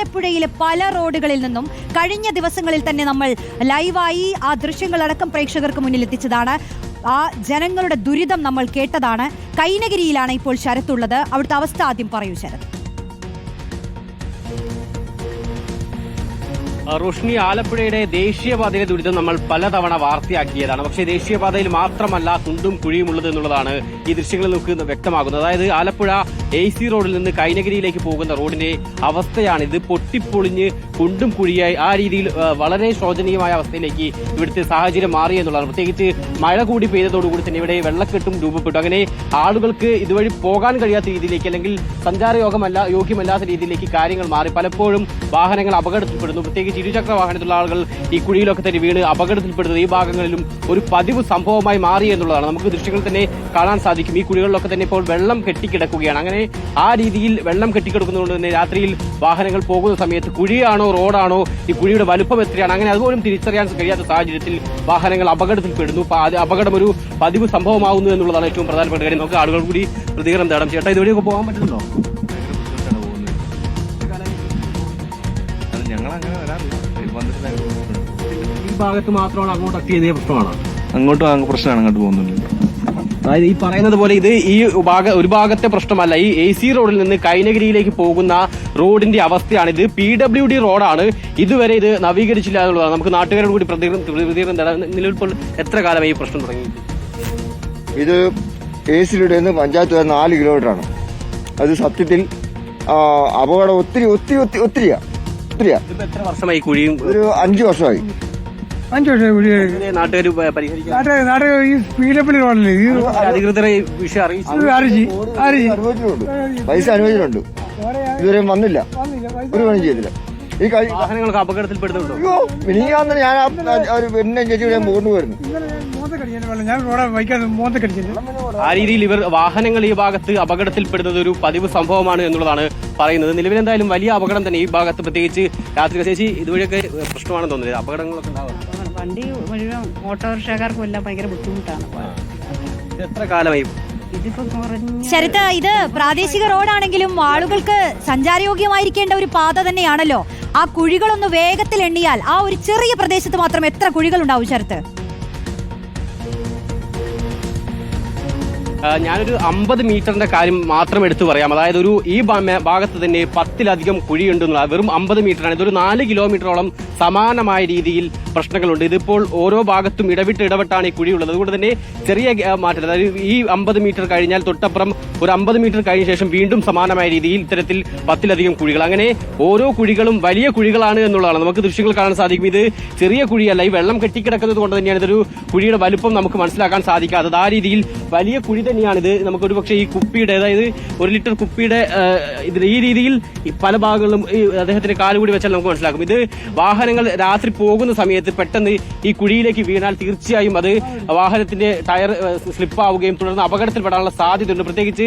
ആലപ്പുഴയിലെ പല റോഡുകളിൽ നിന്നും കഴിഞ്ഞ ദിവസങ്ങളിൽ തന്നെ നമ്മൾ ലൈവായി ആ ദൃശ്യങ്ങളടക്കം പ്രേക്ഷകർക്ക് മുന്നിൽ എത്തിച്ചതാണ്. ആ ജനങ്ങളുടെ ദുരിതം നമ്മൾ കേട്ടതാണ്. കൈനഗിരിയിലാണ് ഇപ്പോൾ ശരത്തുള്ളത്. അവിടുത്തെ അവസ്ഥ ആദ്യം പറയൂ ശരത്. റോഷ്നി ആലപ്പുഴയുടെ ദേശീയപാതയിലെ ദുരിതം നമ്മൾ പലതവണ വാർത്തയാക്കിയതാണ്. പക്ഷേ ദേശീയപാതയിൽ മാത്രമല്ല കുണ്ടും കുഴിയുമുള്ളത് എന്നുള്ളതാണ് ഈ ദൃശ്യങ്ങളിൽ നമുക്ക് വ്യക്തമാകുന്നത്. അതായത് ആലപ്പുഴ എ സി റോഡിൽ നിന്ന് കൈനഗിരിയിലേക്ക് പോകുന്ന റോഡിന്റെ അവസ്ഥയാണ് ഇത് പൊട്ടിപ്പൊളിഞ്ഞ് കുണ്ടും കുഴിയായി ആ രീതിയിൽ വളരെ ശോചനീയമായ അവസ്ഥയിലേക്ക് ഇവിടുത്തെ സാഹചര്യം മാറി എന്നുള്ളതാണ്. പ്രത്യേകിച്ച് മഴ കൂടി പെയ്തതോടുകൂടി തന്നെ ഇവിടെ വെള്ളക്കെട്ടും രൂപപ്പെട്ടു. അങ്ങനെ ആളുകൾക്ക് ഇതുവഴി പോകാൻ കഴിയാത്ത രീതിയിലേക്ക് അല്ലെങ്കിൽ സഞ്ചാരയോഗമല്ല യോഗ്യമല്ലാത്ത രീതിയിലേക്ക് കാര്യങ്ങൾ മാറി. പലപ്പോഴും വാഹനങ്ങൾ അപകടത്തിൽപ്പെടുന്നു. പ്രത്യേകിച്ച് ഇരുചക്ര വാഹനത്തിലുള്ള ആളുകൾ ഈ കുഴിയിലൊക്കെ തന്നെ വീണ് അപകടത്തിൽപ്പെടുന്നത് ഈ ഭാഗങ്ങളിലും ഒരു പതിവ് സംഭവമായി മാറി എന്നുള്ളതാണ്. നമുക്ക് ദൃശ്യങ്ങൾ തന്നെ കാണാൻ സാധിക്കും. ഈ കുഴികളിലൊക്കെ തന്നെ ഇപ്പോൾ വെള്ളം കെട്ടിക്കിടക്കുകയാണ്. അങ്ങനെ ആ രീതിയിൽ വെള്ളം കെട്ടിക്കിടക്കുന്നതുകൊണ്ട് തന്നെ രാത്രിയിൽ വാഹനങ്ങൾ പോകുന്ന സമയത്ത് കുഴിയാണോ റോഡാണോ ഈ കുഴിയുടെ വലുപ്പം എത്രയാണ് അങ്ങനെ അതുപോലും തിരിച്ചറിയാൻ കഴിയാത്ത സാഹചര്യത്തിൽ വാഹനങ്ങൾ അപകടത്തിൽപ്പെടുന്നു അപകടം ഒരു പതിവ് സംഭവമാകുന്നു എന്നുള്ളതാണ് ഏറ്റവും പ്രധാനപ്പെട്ട കാര്യം. നമുക്ക് ആളുകൾ കൂടി പ്രതികരണം തേടാം ചേട്ടാ ഇതുവഴിയൊക്കെ പോകാൻ പറ്റുന്നുണ്ടോ? വരാറില്ല. ഈ ഭാഗത്ത് മാത്രമാണ് അങ്ങോട്ട് അക്കിയതേ പ്രശ്നമാണ്? അങ്ങോട്ടും അങ്ങ് പ്രശ്നമാണ് അങ്ങോട്ട് പോകുന്നുണ്ട്. അതായത് ഈ പറയുന്നത് പോലെ ഇത് ഈ ഭാഗ ഒരു ഭാഗത്തെ പ്രശ്നമല്ല. ഈ എ സി റോഡിൽ നിന്ന് കൈനഗിരിയിലേക്ക് പോകുന്ന റോഡിന്റെ അവസ്ഥയാണ് ഇത്. പി ഡബ്ല്യു ഡി റോഡാണ്. ഇതുവരെ ഇത് നവീകരിച്ചില്ല എന്നുള്ളതാണ്. നമുക്ക് നാട്ടുകാരോട് കൂടി പ്രതികരണം പ്രതികരണം തേടാം നിലവിൽ എത്ര കാലമായി ഈ പ്രശ്നം തുടങ്ങി? ഇത് എ സി റോഡിൽ നിന്ന് പഞ്ചായത്ത് വരെ നാല് കിലോമീറ്ററാണ്. അത് സത്യത്തിൽ അപകടം ഒത്തിരി ഒത്തിരി ഒത്തിരി ഒത്തിരിയാ. ഒത്തിരിയാ. ഒരു അഞ്ചു വർഷമായി. അഞ്ചു വർഷം ഇവിടെ നാട്ടുകാർ പരിഹരിക്കാൻ? നാട്ടെ നാട്ടെ ഈ റോഡിൽ ഈ അധികൃതരെ ഈ വിഷയം അറിയിച്ചു. അനുവദിച്ചിട്ടുണ്ട് പൈസ അനുവദിച്ചിട്ടുണ്ട്. ഇതുവരെയും വന്നില്ല. ഒരു പണി ചെയ്തില്ല. ഈ കൈ വാഹനങ്ങൾക്ക് അപകടത്തിൽപ്പെടുന്നുണ്ടോ? അയ്യോ മിനിയാന്ന് ഞാൻ ആ- ആ ഒരു പെണ്ണെ ചേച്ചി ഞാൻ കൊണ്ടുപോയിരുന്നു ഇന്നലെ മോന്തക്കടിക്കാൻ വെള്ളം ഞാൻ മോന്തക്കടിച്ചത് ആ രീതിയിൽ ഇവർ വാഹനങ്ങൾ ഈ ഭാഗത്ത് അപകടത്തിൽപ്പെടുന്നത് ഒരു പതിവ് സംഭവമാണ് എന്നുള്ളതാണ് പറയുന്നത്. നിലവിൽ എന്തായാലും വലിയ അപകടം തന്നെ ഈ ഭാഗത്ത് പ്രത്യേകിച്ച് രാത്രി ചേച്ചി ഇതുവഴിയൊക്കെ പ്രശ്നമാണെന്ന് തോന്നുന്നത് അപകടങ്ങളൊക്കെ വണ്ടി മുഴുവൻ ഓട്ടോറിക്ഷക്കാർക്കും എല്ലാം ഭയങ്കര ബുദ്ധിമുട്ടാണ്. ഇത് എത്ര കാലമായി? ഇതിപ്പോ കുറഞ്ഞ ശരത്ത് ഇത് പ്രാദേശിക റോഡാണെങ്കിലും ആളുകൾക്ക് സഞ്ചാരയോഗ്യമായിരിക്കേണ്ട ഒരു പാത തന്നെയാണല്ലോ. ആ കുഴികളൊന്ന് വേഗത്തിൽ എണ്ണിയാൽ ആ ഒരു ചെറിയ പ്രദേശത്ത് മാത്രം എത്ര കുഴികൾ ശരത്ത്? ഞാനൊരു അമ്പത് മീറ്ററിന്റെ കാര്യം മാത്രം എടുത്തു പറയാം. അതായത് ഒരു ഈ ഭാഗത്ത് തന്നെ പത്തിലധികം കുഴിയുണ്ട് എന്നുള്ളത് വെറും അമ്പത് മീറ്ററാണ്. ഇതൊരു നാല് കിലോമീറ്ററോളം സമാനമായ രീതിയിൽ പ്രശ്നങ്ങളുണ്ട്. ഇതിപ്പോൾ ഓരോ ഭാഗത്തും ഇടവിട്ട് ഇടവിട്ടാണ് ഈ കുഴിയുള്ളത്. അതുകൊണ്ട് തന്നെ ചെറിയ മാറ്റം. അതായത് ഈ അമ്പത് മീറ്റർ കഴിഞ്ഞാൽ തൊട്ടപ്പുറം ഒരു അമ്പത് മീറ്റർ കഴിഞ്ഞ ശേഷം വീണ്ടും സമാനമായ രീതിയിൽ ഇത്തരത്തിൽ പത്തിലധികം കുഴികൾ. അങ്ങനെ ഓരോ കുഴികളും വലിയ കുഴികളാണ് എന്നുള്ളതാണ്. നമുക്ക് ദൃശ്യങ്ങൾ കാണാൻ സാധിക്കും. ഇത് ചെറിയ കുഴിയല്ല. ഈ വെള്ളം കെട്ടിക്കിടക്കുന്നത് കൊണ്ട് തന്നെയാണ് ഇതൊരു കുഴിയുടെ വലുപ്പം നമുക്ക് മനസ്സിലാക്കാൻ സാധിക്കാത്തത്. ആ രീതിയിൽ വലിയ കുഴി തന്നെയാണിത്. നമുക്കൊരു പക്ഷേ ഈ കുപ്പിയുടെ അതായത് ഒരു ലിറ്റർ കുപ്പിയുടെ ഇതിൽ ഈ രീതിയിൽ പല ഭാഗങ്ങളിലും ഈ അദ്ദേഹത്തിന്റെ കാലുകൂടി വെച്ചാൽ നമുക്ക് മനസ്സിലാക്കും. ഇത് വാഹനങ്ങൾ രാത്രി പോകുന്ന സമയത്ത് പെട്ടെന്ന് ഈ കുഴിയിലേക്ക് വീണാൽ തീർച്ചയായും അത് വാഹനത്തിന്റെ ടയർ സ്ലിപ്പ് ആവുകയും തുടർന്ന് അപകടത്തിൽപ്പെടാനുള്ള സാധ്യതയുണ്ട്. പ്രത്യേകിച്ച്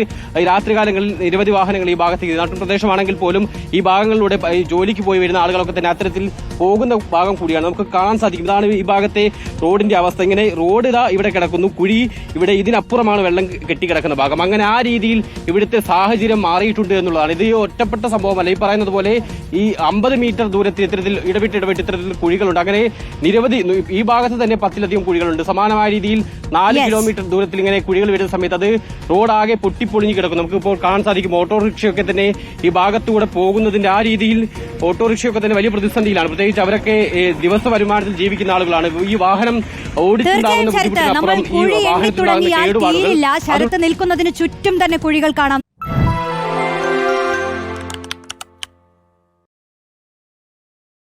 രാത്രികാലങ്ങളിൽ നിരവധി വാഹനങ്ങൾ ഈ ഭാഗത്തേക്ക് നാട്ടുപ്രദേശമാണെങ്കിൽ പോലും ഈ ഭാഗങ്ങളിലൂടെ ജോലിക്ക് പോയി വരുന്ന ആളുകളൊക്കെ തന്നെ അത്തരത്തിൽ പോകുന്ന ഭാഗം കൂടിയാണ്. നമുക്ക് കാണാൻ സാധിക്കും. ഇതാണ് ഈ ഭാഗത്തെ റോഡിന്റെ അവസ്ഥ. ഇങ്ങനെ റോഡ് ഇതാ ഇവിടെ കിടക്കുന്നു. കുഴി ഇവിടെ ഇതിനപ്പുറമാണ് വെള്ളം കെട്ടിക്കിടക്കുന്ന ഭാഗം. അങ്ങനെ ആ രീതിയിൽ ഇവിടുത്തെ സാഹചര്യം മാറിയിട്ടുണ്ട് എന്നുള്ളതാണ്. ഇത് ഈ ഒറ്റപ്പെട്ട സംഭവമല്ല. ഈ പറയുന്നത് പോലെ ഈ അമ്പത് മീറ്റർ ദൂരത്തിൽ ഇത്തരത്തിൽ ഇടവിട്ട് ഇടവിട്ട് ഇത്തരത്തിൽ കുഴികളുണ്ട്. അങ്ങനെ നിരവധി ഈ ഭാഗത്ത് തന്നെ പത്തിലധികം കുഴികളുണ്ട്. സമാനമായ രീതിയിൽ നാല് കിലോമീറ്റർ ദൂരത്തിൽ ഇങ്ങനെ കുഴികൾ വരുന്ന സമയത്ത് അത് റോഡാകെ പൊട്ടിപ്പൊളിഞ്ഞ് കിടക്കും. നമുക്ക് ഇപ്പോൾ കാണാൻ സാധിക്കും ഓട്ടോറിക്ഷയൊക്കെ തന്നെ ഈ ഭാഗത്തൂടെ പോകുന്നതിന്റെ ആ രീതിയിൽ ഓട്ടോറിക്ഷയൊക്കെ തന്നെ വലിയ പ്രതിസന്ധിയിലാണ്. പ്രത്യേകിച്ച് അവരൊക്കെ ദിവസ വരുമാനത്തിൽ ജീവിക്കുന്ന ആളുകളാണ്. ഈ വാഹനം ഓടിച്ചുണ്ടാകുന്ന ബുദ്ധിമുട്ടിനപ്പുറം ഈ വാഹനത്തിലുണ്ടാകുന്ന കേടുപാടുകൾ ശരത്ത് നിൽക്കുന്നതിന് ചുറ്റും തന്നെ കുഴികൾ കാണാം.